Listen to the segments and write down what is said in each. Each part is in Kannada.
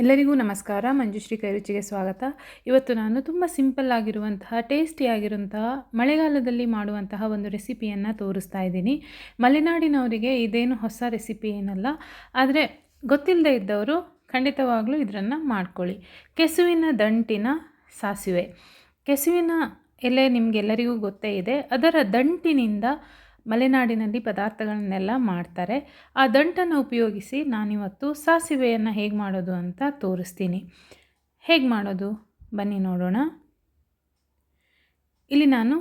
ಎಲ್ಲರಿಗೂ ನಮಸ್ಕಾರ, ಮಂಜುಶ್ರೀ ಕೈರುಚಿಗೆ ಸ್ವಾಗತ. ಇವತ್ತು ನಾನು ತುಂಬ ಸಿಂಪಲ್ ಆಗಿರುವಂತಹ, ಟೇಸ್ಟಿ ಆಗಿರುವಂತಹ, ಮಳೆಗಾಲದಲ್ಲಿ ಮಾಡುವಂತಹ ಒಂದು ರೆಸಿಪಿಯನ್ನು ತೋರಿಸ್ತಾ ಇದ್ದೀನಿ. ಮಲೆನಾಡಿನವರಿಗೆ ಇದೇನು ಹೊಸ ರೆಸಿಪಿ ಏನಲ್ಲ, ಆದರೆ ಗೊತ್ತಿಲ್ಲದೆ ಇದ್ದವರು ಖಂಡಿತವಾಗಲೂ ಇದನ್ನು ಮಾಡ್ಕೊಳ್ಳಿ. ಕೆಸುವಿನ ದಂಟಿನ ಸಾಸಿವೆ. ಕೆಸುವಿನ ಎಲೆ ನಿಮಗೆಲ್ಲರಿಗೂ ಗೊತ್ತೇ ಇದೆ. ಅದರ ದಂಟಿನಿಂದ ಮಲೆನಾಡಿನಲ್ಲಿ ಪದಾರ್ಥಗಳನ್ನೆಲ್ಲ ಮಾಡ್ತಾರೆ. ಆ ದಂಟನ್ನು ಉಪಯೋಗಿಸಿ ನಾನಿವತ್ತು ಸಾಸಿವೆಯನ್ನು ಹೇಗೆ ಮಾಡೋದು ಅಂತ ತೋರಿಸ್ತೀನಿ. ಹೇಗೆ ಮಾಡೋದು? ಬನ್ನಿ ನೋಡೋಣ. ಇಲ್ಲಿ ನಾನು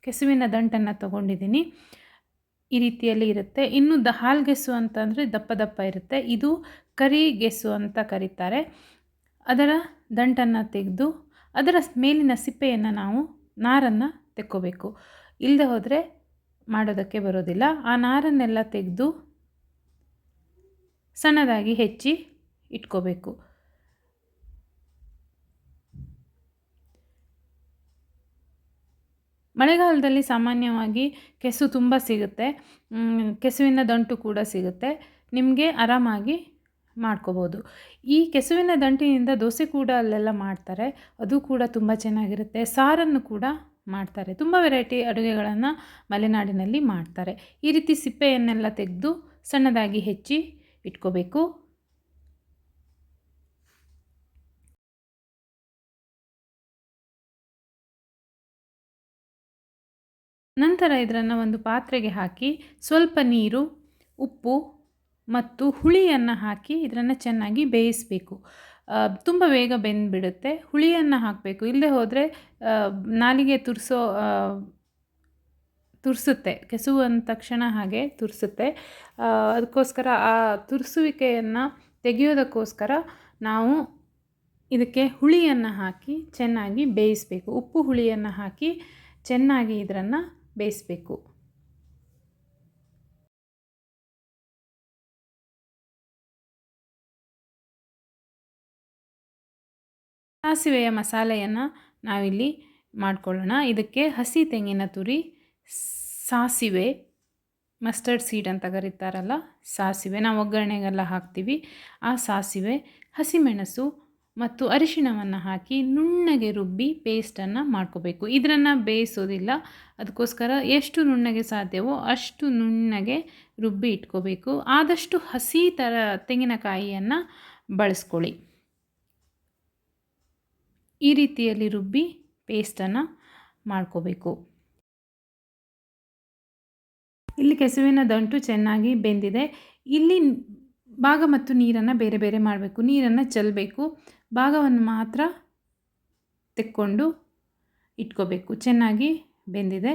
ಕೆಸುವಿನ ದಂಟನ್ನು ತಗೊಂಡಿದ್ದೀನಿ. ಈ ರೀತಿಯಲ್ಲಿ ಇರುತ್ತೆ. ಇನ್ನು ದ ಹಾಲ್ಗೆಸು ಅಂತಂದರೆ ದಪ್ಪ ದಪ್ಪ ಇರುತ್ತೆ. ಇದು ಕರಿ ಗೆಸು ಅಂತ ಕರೀತಾರೆ. ಅದರ ದಂಟನ್ನು ತೆಗೆದು ಅದರ ಮೇಲಿನ ಸಿಪ್ಪೆಯನ್ನು ನಾವು ನಾರನ್ನು ತೆಕ್ಕೋಬೇಕು. ಇಲ್ಲದೆ ಹೋದರೆ ಮಾಡೋದಕ್ಕೆ ಬರೋದಿಲ್ಲ. ಆ ನಾರನ್ನೆಲ್ಲ ತೆಗೆದು ಸಣ್ಣದಾಗಿ ಹೆಚ್ಚಿ ಇಟ್ಕೋಬೇಕು. ಮಳೆಗಾಲದಲ್ಲಿ ಸಾಮಾನ್ಯವಾಗಿ ಕೆಸು ತುಂಬ ಸಿಗುತ್ತೆ. ಕೆಸುವಿನ ದಂಟು ಕೂಡ ಸಿಗುತ್ತೆ. ನಿಮಗೆ ಆರಾಮಾಗಿ ಮಾಡ್ಕೋಬೋದು. ಈ ಕೆಸುವಿನ ದಂಟಿನಿಂದ ದೋಸೆ ಕೂಡ ಅಲ್ಲೆಲ್ಲ ಮಾಡ್ತಾರೆ. ಅದು ಕೂಡ ತುಂಬ ಚೆನ್ನಾಗಿರುತ್ತೆ. ಸಾರನ್ನು ಕೂಡ ಮಾಡ್ತಾರೆ. ತುಂಬ ವೆರೈಟಿ ಅಡುಗೆಗಳನ್ನು ಮಲೆನಾಡಿನಲ್ಲಿ ಮಾಡ್ತಾರೆ. ಈ ರೀತಿ ಸಿಪ್ಪೆಯನ್ನೆಲ್ಲ ತೆಗೆದು ಸಣ್ಣದಾಗಿ ಹೆಚ್ಚಿ ಇಟ್ಕೋಬೇಕು. ನಂತರ ಇದರನ್ನು ಒಂದು ಪಾತ್ರೆಗೆ ಹಾಕಿ ಸ್ವಲ್ಪ ನೀರು, ಉಪ್ಪು ಮತ್ತು ಹುಳಿಯನ್ನು ಹಾಕಿ ಇದನ್ನು ಚೆನ್ನಾಗಿ ಬೇಯಿಸಬೇಕು. ತುಂಬ ಬೇಗ ಬೆಂದುಬಿಡುತ್ತೆ. ಹುಳಿಯನ್ನು ಹಾಕಬೇಕು. ಇಲ್ಲದೆ ಹೋದರೆ ನಾಲಿಗೆ ತುರಿಸೋ ತುರಿಸುತ್ತೆ. ಕೆಸುವು ಅಂದ ತಕ್ಷಣ ಹಾಗೆ ತುರಿಸುತ್ತೆ. ಅದಕ್ಕೋಸ್ಕರ ಆ ತುರಿಸುವಿಕೆಯನ್ನು ತೆಗೆಯೋದಕ್ಕೋಸ್ಕರ ನಾವು ಇದಕ್ಕೆ ಹುಳಿಯನ್ನು ಹಾಕಿ ಚೆನ್ನಾಗಿ ಬೇಯಿಸಬೇಕು. ಉಪ್ಪು ಹುಳಿಯನ್ನು ಹಾಕಿ ಚೆನ್ನಾಗಿ ಇದರನ್ನು ಬೇಯಿಸಬೇಕು. ಸಾಸಿವೆಯ ಮಸಾಲೆಯನ್ನು ನಾವಿಲ್ಲಿ ಮಾಡ್ಕೊಳ್ಳೋಣ. ಇದಕ್ಕೆ ಹಸಿ ತೆಂಗಿನ ತುರಿ, ಸಾಸಿವೆ ಮಸ್ಟರ್ಡ್ ಸೀಡ್ ಅಂತ ಕರೀತಾರಲ್ಲ, ಸಾಸಿವೆ. ನಾವು ಒಗ್ಗರಣೆಗೆಲ್ಲ ಹಾಕ್ತೀವಿ. ಆ ಸಾಸಿವೆ, ಹಸಿಮೆಣಸು ಮತ್ತು ಅರಿಶಿಣವನ್ನು ಹಾಕಿ ನುಣ್ಣಗೆ ರುಬ್ಬಿ ಪೇಸ್ಟನ್ನು ಮಾಡ್ಕೋಬೇಕು. ಇದನ್ನು ಬೇಯಿಸೋದಿಲ್ಲ. ಅದಕ್ಕೋಸ್ಕರ ಎಷ್ಟು ನುಣ್ಣಗೆ ಸಾಧ್ಯವೋ ಅಷ್ಟು ನುಣ್ಣಗೆ ರುಬ್ಬಿ ಇಟ್ಕೋಬೇಕು. ಆದಷ್ಟು ಹಸಿ ಥರ ತೆಂಗಿನಕಾಯಿಯನ್ನು ಬಳಸ್ಕೊಳ್ಳಿ. ಈ ರೀತಿಯಲ್ಲಿ ರುಬ್ಬಿ ಪೇಸ್ಟನ್ನು ಮಾಡ್ಕೋಬೇಕು. ಇಲ್ಲಿ ಕೆಸುವಿನ ದಂಟು ಚೆನ್ನಾಗಿ ಬೆಂದಿದೆ. ಇಲ್ಲಿ ಭಾಗ ಮತ್ತು ನೀರನ್ನು ಬೇರೆ ಬೇರೆ ಮಾಡಬೇಕು. ನೀರನ್ನು ಚೆಲ್ಲಬೇಕು ಭಾಗವನ್ನು ಮಾತ್ರ ತೆಕ್ಕೊಂಡು ಇಟ್ಕೋಬೇಕು. ಚೆನ್ನಾಗಿ ಬೆಂದಿದೆ.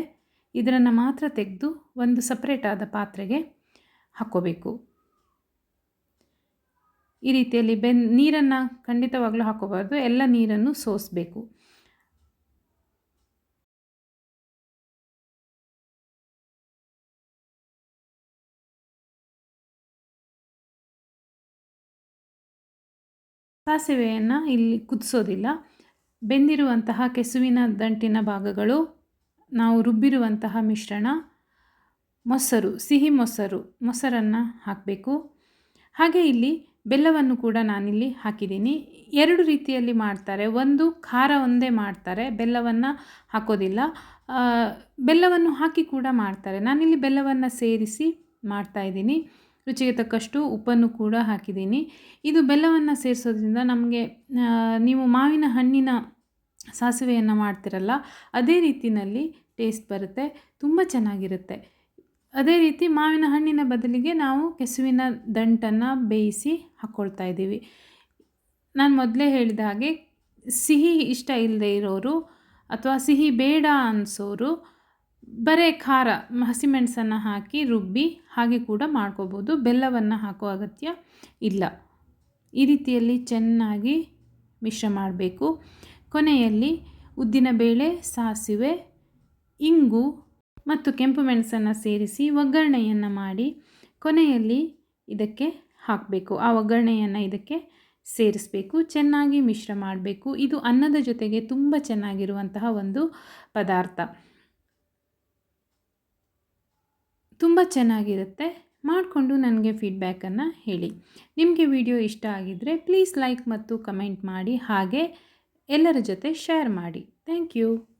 ಇದರನ್ನು ಮಾತ್ರ ತೆಗೆದು ಒಂದು ಸಪ್ರೇಟಾದ ಪಾತ್ರೆಗೆ ಹಾಕ್ಕೋಬೇಕು. ಈ ರೀತಿಯಲ್ಲಿ ಬೆನ್, ನೀರನ್ನು ಖಂಡಿತವಾಗ್ಲೂ ಹಾಕೋಬಾರ್ದು ಎಲ್ಲ ನೀರನ್ನು ಸೋಸಬೇಕು. ಸಾಸಿವೆಯನ್ನು ಇಲ್ಲಿ ಕುದಿಸೋದಿಲ್ಲ. ಬೆಂದಿರುವಂತಹ ಕೆಸುವಿನ ದಂಟಿನ ಭಾಗಗಳು, ನಾವು ರುಬ್ಬಿರುವಂತಹ ಮಿಶ್ರಣ, ಮೊಸರು, ಸಿಹಿ ಮೊಸರು, ಮೊಸರನ್ನು ಹಾಕಬೇಕು. ಹಾಗೆ ಇಲ್ಲಿ ಬೆಲ್ಲವನ್ನು ಕೂಡ ನಾನಿಲ್ಲಿ ಹಾಕಿದ್ದೀನಿ. ಎರಡು ರೀತಿಯಲ್ಲಿ ಮಾಡ್ತಾರೆ. ಒಂದು ಖಾರ ಒಂದೇ ಮಾಡ್ತಾರೆ. ಬೆಲ್ಲವನ್ನು ಹಾಕೋದಿಲ್ಲ. ಬೆಲ್ಲವನ್ನು ಹಾಕಿ ಕೂಡ ಮಾಡ್ತಾರೆ. ನಾನಿಲ್ಲಿ ಬೆಲ್ಲವನ್ನು ಸೇರಿಸಿ ಮಾಡ್ತಾಯಿದ್ದೀನಿ ರುಚಿಗೆ ತಕ್ಕಷ್ಟು ಉಪ್ಪನ್ನು ಕೂಡ ಹಾಕಿದ್ದೀನಿ. ಇದು ಬೆಲ್ಲವನ್ನು ಸೇರಿಸೋದ್ರಿಂದ ನಮಗೆ ನೀವು ಮಾವಿನ ಹಣ್ಣಿನ ಸಾಸಿವೆಯನ್ನು ಮಾಡ್ತಿರಲ್ಲ, ಅದೇ ರೀತಿಯಲ್ಲಿ ಟೇಸ್ಟ್ ಬರುತ್ತೆ. ತುಂಬ ಚೆನ್ನಾಗಿರುತ್ತೆ. ಅದೇ ರೀತಿ ಮಾವಿನ ಹಣ್ಣಿನ ಬದಲಿಗೆ ನಾವು ಕೆಸುವಿನ ದಂಟನ್ನು ಬೇಯಿಸಿ ಹಾಕ್ಕೊಳ್ತಾ ಇದ್ದೀವಿ. ನಾನು ಮೊದಲೇ ಹೇಳಿದ ಹಾಗೆ ಸಿಹಿ ಇಷ್ಟ ಇಲ್ಲದೆ ಇರೋರು ಅಥವಾ ಸಿಹಿ ಬೇಡ ಅನಿಸೋರು ಬರೇ ಖಾರ ಹಸಿಮೆಣಸನ್ನು ಹಾಕಿ ರುಬ್ಬಿ ಹಾಗೆ ಕೂಡ ಮಾಡ್ಕೋಬೋದು. ಬೆಲ್ಲವನ್ನು ಹಾಕೋ ಅಗತ್ಯ ಇಲ್ಲ. ಈ ರೀತಿಯಲ್ಲಿ ಚೆನ್ನಾಗಿ ಮಿಶ್ರ ಮಾಡಬೇಕು. ಕೊನೆಯಲ್ಲಿ ಉದ್ದಿನಬೇಳೆ, ಸಾಸಿವೆ, ಇಂಗು ಮತ್ತು ಕೆಂಪು ಮೆಣಸನ್ನು ಸೇರಿಸಿ ಒಗ್ಗರಣೆಯನ್ನು ಮಾಡಿ ಕೊನೆಯಲ್ಲಿ ಇದಕ್ಕೆ ಹಾಕಬೇಕು. ಆ ಒಗ್ಗರಣೆಯನ್ನು ಇದಕ್ಕೆ ಸೇರಿಸಬೇಕು. ಚೆನ್ನಾಗಿ ಮಿಶ್ರ ಮಾಡಬೇಕು. ಇದು ಅನ್ನದ ಜೊತೆಗೆ ತುಂಬ ಚೆನ್ನಾಗಿರುವಂತಹ ಒಂದು ಪದಾರ್ಥ. ತುಂಬ ಚೆನ್ನಾಗಿರುತ್ತೆ. ಮಾಡಿಕೊಂಡು ನನಗೆ ಫೀಡ್ಬ್ಯಾಕನ್ನು ಹೇಳಿ. ನಿಮಗೆ ವಿಡಿಯೋ ಇಷ್ಟ ಆಗಿದ್ದರೆ ಪ್ಲೀಸ್ ಲೈಕ್ ಮತ್ತು ಕಮೆಂಟ್ ಮಾಡಿ. ಹಾಗೆ ಎಲ್ಲರ ಜೊತೆ ಶೇರ್ ಮಾಡಿ. Thank you